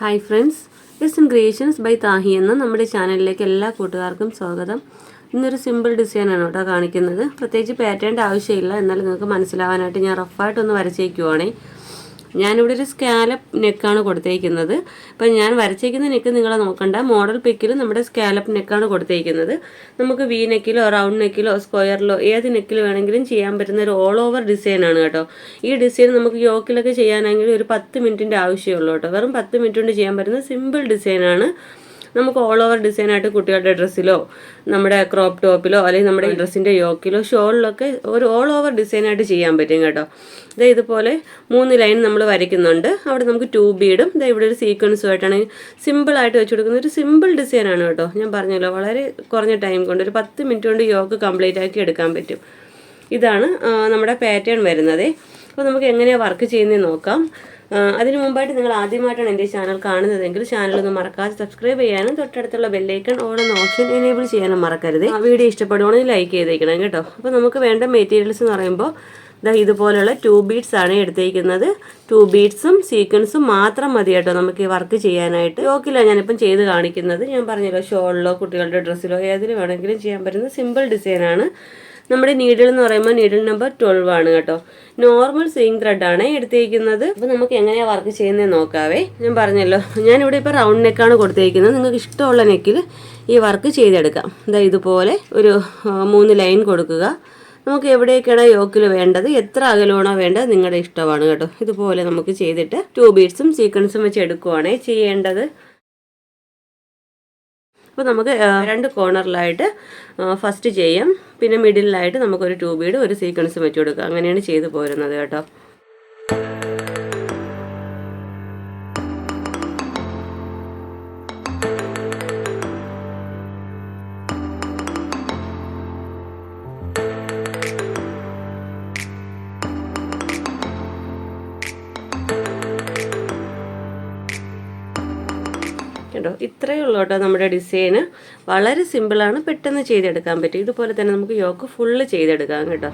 Hi friends S in creations by Tahi എന്ന നമ്മുടെ ചാനലിലേക്ക് എല്ലാ കൂട്ടുകാർക്കും സ്വാഗതം. ഇന്നൊരു സിമ്പിൾ ഡിസൈനാണ് കേട്ടോ കാണിക്കുന്നത്. പ്രത്യേകിച്ച് പാറ്റേണിന്റെ ആവശ്യമില്ല. എന്നാൽ നിങ്ങൾക്ക് മനസ്സിലാവാനായിട്ട് ഞാൻ റഫായിട്ടൊന്ന് വരച്ചേക്കുവാണേ ഞാനിവിടെ ഒരു സ്കാലപ്പ് നെക്കാണ് കൊടുത്തേക്കുന്നത്. അപ്പം ഞാൻ വരച്ചേക്കുന്ന നെക്ക് നിങ്ങൾ നോക്കണ്ട. മോഡൽ പിക്കിൽ നമ്മുടെ സ്കാലപ്പ് നെക്കാണ് കൊടുത്തേക്കുന്നത്. നമുക്ക് വി നെക്കിലോ റൗണ്ട് നെക്കിലോ സ്ക്വയറിലോ ഏത് നെക്കിൽ വേണമെങ്കിലും ചെയ്യാൻ പറ്റുന്ന ഒരു ഓൾ ഓവർ ഡിസൈനാണ് കേട്ടോ. ഈ ഡിസൈൻ നമുക്ക് യോക്കിലൊക്കെ ചെയ്യാനാണെങ്കിൽ ഒരു പത്ത് മിനിറ്റിന്റെ ആവശ്യമുള്ളൂ കേട്ടോ. വെറും പത്ത് മിനിറ്റ് കൊണ്ട് ചെയ്യാൻ പറ്റുന്ന സിമ്പിൾ ഡിസൈനാണ് നമുക്ക് ഓൾ ഓവർ ഡിസൈനായിട്ട് കുട്ടികളുടെ ഡ്രസ്സിലോ നമ്മുടെ ക്രോപ്പ് ടോപ്പിലോ അല്ലെങ്കിൽ നമ്മുടെ ഡ്രസ്സിന്റെ യോക്കിലോ ഷോളിലൊക്കെ ഒരു ഓൾ ഓവർ ഡിസൈനായിട്ട് ചെയ്യാൻ പറ്റും കേട്ടോ. ഇത് ഇതുപോലെ മൂന്ന് ലൈൻ നമ്മൾ വരയ്ക്കുന്നുണ്ട്. അവിടെ നമുക്ക് ടൂ ബീഡും ഇതേ ഇവിടെ ഒരു സീക്വൻസുമായിട്ടാണ് സിമ്പിളായിട്ട് വെച്ച് കൊടുക്കുന്ന ഒരു സിമ്പിൾ ഡിസൈനാണ് കേട്ടോ. ഞാൻ പറഞ്ഞല്ലോ വളരെ കുറഞ്ഞ ടൈം കൊണ്ട് ഒരു പത്ത് മിനിറ്റ് കൊണ്ട് യോക്ക് കംപ്ലീറ്റ് ആക്കി എടുക്കാൻ പറ്റും. ഇതാണ് നമ്മുടെ പാറ്റേൺ വരുന്നത്. അപ്പോൾ നമുക്ക് എങ്ങനെയാണ് വർക്ക് ചെയ്യുന്നത് നോക്കാം. അതിന് മുമ്പായിട്ട് നിങ്ങൾ ആദ്യമായിട്ടാണ് എന്റെ ചാനൽ കാണുന്നതെങ്കിൽ ചാനൽ ഒന്ന് മറക്കാതെ സബ്സ്ക്രൈബ് ചെയ്യാനും തൊട്ടടുത്തുള്ള ബെല്ലൈക്കൺ ഓൺ എന്ന ഓപ്ഷൻ എനേബിൾ ചെയ്യാനും മറക്കരുത്. വീഡിയോ ഇഷ്ടപ്പെടുവാണെങ്കിൽ ലൈക്ക് ചെയ്തേക്കണം കേട്ടോ. അപ്പോൾ നമുക്ക് വേണ്ട മെറ്റീരിയൽസ് എന്ന് പറയുമ്പോൾ ഇതാ ഇതുപോലെയുള്ള ടു ബീഡ്സ് ആണ് എടുത്തേക്കുന്നത്. ടു ബീഡ്സും സീക്വൻസും മാത്രം മതി കേട്ടോ നമുക്ക് ഈ വർക്ക് ചെയ്യാനായിട്ട്. യോക്കിലാണ് ഞാനിപ്പം ചെയ്ത് കാണിക്കുന്നത്. ഞാൻ പറഞ്ഞല്ലോ ഷോളിലോ കുട്ടികളുടെ ഡ്രസ്സിലോ ഏതിൽ വേണമെങ്കിലും ചെയ്യാൻ പറ്റുന്ന സിമ്പിൾ ഡിസൈനാണ് നമ്മുടെ നീഡിൽ എന്ന് പറയുമ്പോൾ നീഡിൽ നമ്പർ ട്വൽവ് ആണ് കേട്ടോ. നോർമൽ സീയിങ് ആണ് എടുത്തേക്കുന്നത്. അപ്പോൾ നമുക്ക് എങ്ങനെയാണ് വർക്ക് ചെയ്യുന്നത് നോക്കാവേ. ഞാൻ പറഞ്ഞല്ലോ ഞാനിവിടെ ഇപ്പോൾ റൗണ്ട് നെക്കാണ് കൊടുത്തേക്കുന്നത്. നിങ്ങൾക്ക് ഇഷ്ടമുള്ള നെക്കിൽ ഈ വർക്ക് ചെയ്തെടുക്കാം. ഇതാ ഇതുപോലെ ഒരു മൂന്ന് ലൈൻ കൊടുക്കുക. നമുക്ക് എവിടെയൊക്കെയാണ് യോക്കിൽ വേണ്ടത്? എത്ര അകലമാണോ വേണ്ടത്? നിങ്ങളുടെ ഇഷ്ടമാണ് കേട്ടോ. ഇതുപോലെ നമുക്ക് ചെയ്തിട്ട് ടൂ ബീഡ്സും സീക്വൻസും വെച്ച് എടുക്കുവാണേ ചെയ്യേണ്ടത്. അപ്പോൾ നമുക്ക് രണ്ട് കോർണറിലായിട്ട് ഫസ്റ്റ് ചെയ്യാം. പിന്നെ മിഡിലായിട്ട് നമുക്കൊരു ടൂ ബീഡ് ഒരു സീക്വൻസും വെച്ച് കൊടുക്കാം. അങ്ങനെയാണ് ചെയ്തു പോരുന്നത് കേട്ടോ. കേട്ടോ. ഇത്രയേ ഉള്ളൂ കേട്ടോ നമ്മുടെ ഡിസൈന് വളരെ സിമ്പിളാണ് പെട്ടെന്ന് ചെയ്തെടുക്കാൻ പറ്റും. ഇതുപോലെ തന്നെ നമുക്ക് യോക്ക് ഫുള്ള് ചെയ്തെടുക്കാം കേട്ടോ.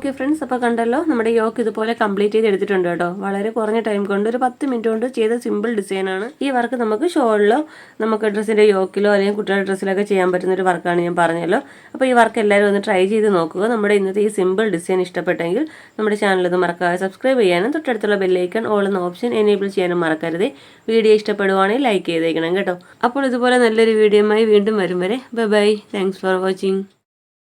ഓക്കെ ഫ്രണ്ട്സ് അപ്പോൾ കണ്ടല്ലോ നമ്മുടെ യോക്ക് ഇതുപോലെ കംപ്ലീറ്റ് ചെയ്ത് എടുത്തിട്ടുണ്ട് കേട്ടോ. വളരെ കുറഞ്ഞ ടൈം കൊണ്ട് ഒരു പത്ത് മിനിറ്റ് കൊണ്ട് ചെയ്ത സിമ്പിൾ ഡിസൈനാണ് ഈ വർക്ക് നമുക്ക് ഷോളിലോ നമുക്ക് ഡ്രസ്സിന്റെ യോക്കിലോ അല്ലെങ്കിൽ കുട്ടികളുടെ ഡ്രസ്സിലൊക്കെ ചെയ്യാൻ പറ്റുന്ന ഒരു വർക്കാണ് ഞാൻ പറഞ്ഞല്ലോ. അപ്പോൾ ഈ വർക്ക് എല്ലാവരും ഒന്ന് ട്രൈ ചെയ്ത് നോക്കുക. നമ്മുടെ ഇന്നത്തെ ഈ സിമ്പിൾ ഡിസൈൻ ഇഷ്ടപ്പെട്ടെങ്കിൽ നമ്മുടെ ചാനൽ ഒന്ന് മറക്കാതെ സബ്സ്ക്രൈബ് ചെയ്യാനും തൊട്ടടുത്തുള്ള ബെല്ലൈക്കൺ ഓൾ എന്ന ഓപ്ഷൻ എനേബിൾ ചെയ്യാനും മറക്കരുത്. വീഡിയോ ഇഷ്ടപ്പെടുവാണെങ്കിൽ ലൈക്ക് ചെയ്തേക്കണം കേട്ടോ. അപ്പോൾ ഇതുപോലെ നല്ലൊരു വീഡിയോയുമായി വീണ്ടും വരും വരെ. Bye bye thanks for watching